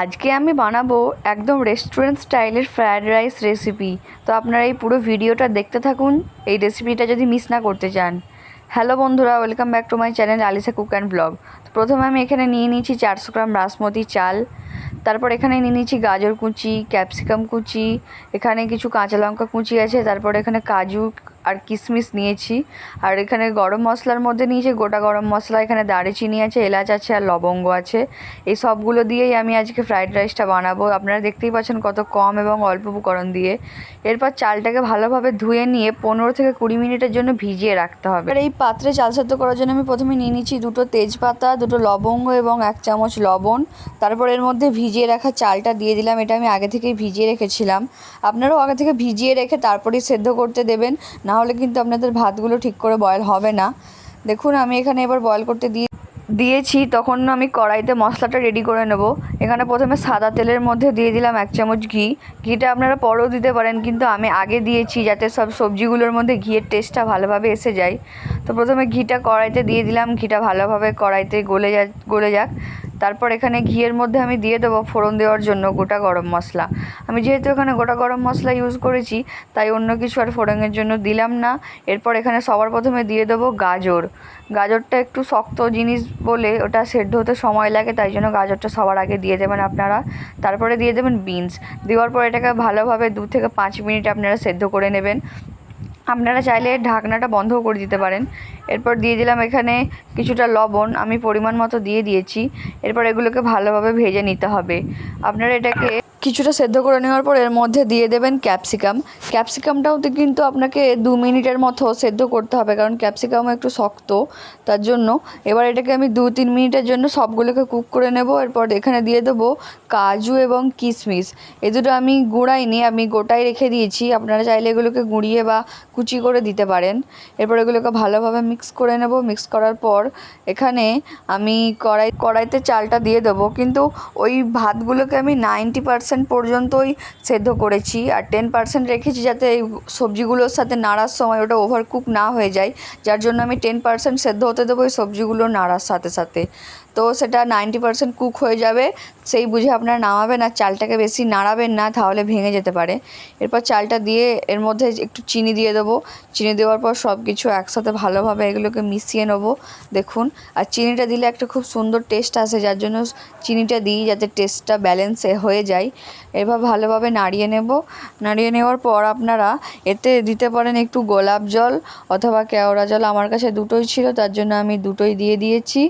আজকে আমি বানাবো একদম রেস্টুরেন্ট স্টাইলের ফ্রায়েড রাইস রেসিপি তো আপনারা এই পুরো ভিডিওটা দেখতে থাকুন, এই রেসিপিটা যদি মিস না করতে চান। হ্যালো বন্ধুরা welcome back to my channel Alisa cook and blog তো প্রথমে আমি এখানে নিয়ে নিয়েছি চারশো গ্রাম বাসমতি চাল। তারপর এখানে নিয়ে নিয়েছি গাজর কুচি ক্যাপসিকাম কুচি, এখানে কিছু কাঁচা লঙ্কা কুচি আছে, তারপর এখানে কাজু আর কিশমিশ নিয়েছি। আর এখানে গরম মশলার মধ্যে নিয়েছি, গোটা গরম মশলা। এখানে দারুচিনি আছে, এলাচ আছে, আর লবঙ্গ আছে। এই সবগুলো দিয়েই আমি আজকে ফ্রাইড রাইসটা বানাবো। আপনারা দেখতেই পাচ্ছেন কত কম এবং অল্প উপকরণ দিয়ে। এরপর চালটাকে ভালোভাবে ধুয়ে নিয়ে পনেরো থেকে কুড়ি মিনিটের জন্য ভিজিয়ে রাখতে হবে। আর এই পাত্রে চাল সেদ্ধ করার জন্য আমি প্রথমে নিয়ে নিচ্ছি দুটো তেজপাতা, দুটো লবঙ্গ এবং এক চামচ লবণ। তারপর এর মধ্যে ভিজিয়ে রাখা চালটা দিয়ে দিলাম। এটা আমি আগে থেকেই ভিজিয়ে রেখেছিলাম। আপনারাও আগে থেকে ভিজিয়ে রেখে তারপরেই সেদ্ধ করতে দেবেন। না হলে কিন্তু আপনাদের ভাতগুলো ঠিক করে বয়েল হবে না। দেখুন, আমি এখানে এবার বয়েল করতে দিয়ে দিয়েছি, তখন আমি কড়াইতে মশলাটা রেডি করে নেব। এখানে প্রথমে সাদা তেলের মধ্যে দিয়ে দিলাম এক চামচ ঘি। ঘিটা আপনারা পরেও দিতে পারেন, কিন্তু আমি আগে দিয়েছি যাতে সব সবজিগুলোর মধ্যে ঘিয়ের টেস্টটা ভালোভাবে এসে যায়। তো প্রথমে ঘিটা কড়াইতে দিয়ে দিলাম, ঘিটা ভালোভাবে কড়াইতে গলে যা গলে যাক। তারপর এখানে ঘিয়ের মধ্যে আমি দিয়ে দেবো ফোড়ন দেওয়ার জন্য গোটা গরম মশলা। আমি যেহেতু এখানে গোটা গরম মশলা ইউজ করেছি, তাই অন্য কিছু আর ফোড়নের জন্য দিলাম না। এরপর এখানে সবার প্রথমে দিয়ে দেবো গাজর। গাজরটা একটু শক্ত জিনিস বলে ওটা সেদ্ধ হতে সময় লাগে, তাই জন্য গাজরটা সবার আগে দিয়ে দেবেন আপনারা। তারপরে দিয়ে দেবেন বিনস। দেওয়ার পর এটাকে ভালোভাবে দু থেকে পাঁচ মিনিট আপনারা সেদ্ধ করে নেবেন। আপনারা চাইলে ঢাকনাটা বন্ধও করে দিতে পারেন। এরপর দিয়ে দিলাম এখানে কিছুটা লবণ, আমি পরিমাণ মতো দিয়ে দিয়েছি। এরপর এগুলোকে ভালোভাবে ভেজে নিতে হবে। আপনারা এটাকে কিছুটা সেদ্ধ করে নেওয়ার পর এর মধ্যে দিয়ে দেবেন ক্যাপসিকাম। ক্যাপসিকামটাও কিন্তু আপনাকে দু মিনিটের মতো সেদ্ধ করতে হবে, কারণ ক্যাপসিকামও একটু শক্ত। তার জন্য এবার এটাকে আমি দু তিন মিনিটের জন্য সবগুলোকে কুক করে নেব। এরপর এখানে দিয়ে দেবো কাজু এবং কিশমিশ। এ দুটো আমি গুঁড়াইনি, আমি গোটাই রেখে দিয়েছি। আপনারা চাইলে এগুলোকে গুঁড়িয়ে বা কুচি করে দিতে পারেন। এরপর এগুলোকে ভালোভাবে মিক্স করে নেব। মিক্স করার পর এখানে আমি কড়াই, কড়াইতে চালটা দিয়ে দেবো। কিন্তু ওই ভাতগুলোকে আমি নাইনটি পর্যন্তই সেদ্ধ করেছি আর টেন পার্সেন্ট রেখেছি যাতে এই সবজিগুলোর সাথে নাড়ার সময় ওটা ওভারকুক না হয়ে যায়। যার জন্য আমি টেন পার্সেন্ট সেদ্ধ হতে দেবো ওই সবজিগুলো নাড়ার সাথে সাথে। তো সেটা নাইনটি পার্সেন্ট কুক হয়ে যাবে। সেই বুঝে আপনারা নামাবেন আর চালটাকে বেশি নাড়াবেন না, তাহলে ভেঙে যেতে পারে। এরপর চালটা দিয়ে এর মধ্যে একটু চিনি দিয়ে দেবো। চিনি দেওয়ার পর সব কিছু একসাথে ভালোভাবে এগুলোকে মিশিয়ে নেব, দেখুন। আর চিনিটা দিলে একটা খুব সুন্দর টেস্ট আসে, যার জন্য চিনিটা দিই যাতে টেস্টটা ব্যালেন্স হয়ে যায়। এবার ভালোভাবে নাড়িয়ে নেব। নাড়িয়ে নেওয়ার পর আপনারা এতে দিতে পারেন একটু গোলাপ জল অথবা কেওড়া জল। আমার কাছে দুটোই ছিল, তার জন্য আমি দুটোই দিয়ে দিয়েছি।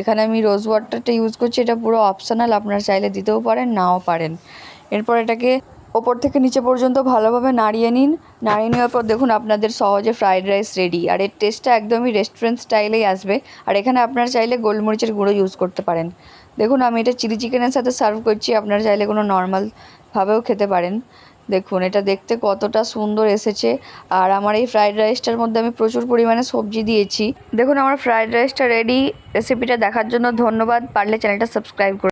এখানে আমি রোজ ওয়াটারটা ইউজ করছি, এটা পুরো অপশনাল আপনারা চাইলে দিতেও পারেন, নাও পারেন। এরপর এটাকে ওপর থেকে নিচে পর্যন্ত ভালোভাবে নাড়িয়ে নিন। নাড়িয়ে নেওয়ার পর দেখুন আপনাদের সহজে ফ্রাইড রাইস রেডি আর এর টেস্টটা একদমই রেস্টুরেন্ট স্টাইলেই আসবে। আর এখানে আপনারা চাইলে গোলমরিচের গুঁড়ো ইউজ করতে পারেন। দেখুন আমি এটা চিলি চিকেনের সাথে সার্ভ করছি, আপনারা চাইলে কোনো নর্মালভাবেও খেতে পারেন। দেখুন, এটা দেখতে কতটা সুন্দর এসেছে। আর আমার এই ফ্রাইড রাইসটার মধ্যে আমি প্রচুর পরিমাণে সবজি দিয়েছি। দেখুন, আমার ফ্রাইড রাইসটা রেডি রেসিপিটা দেখার জন্য ধন্যবাদ। পারলে চ্যানেলটা সাবস্ক্রাইব করুন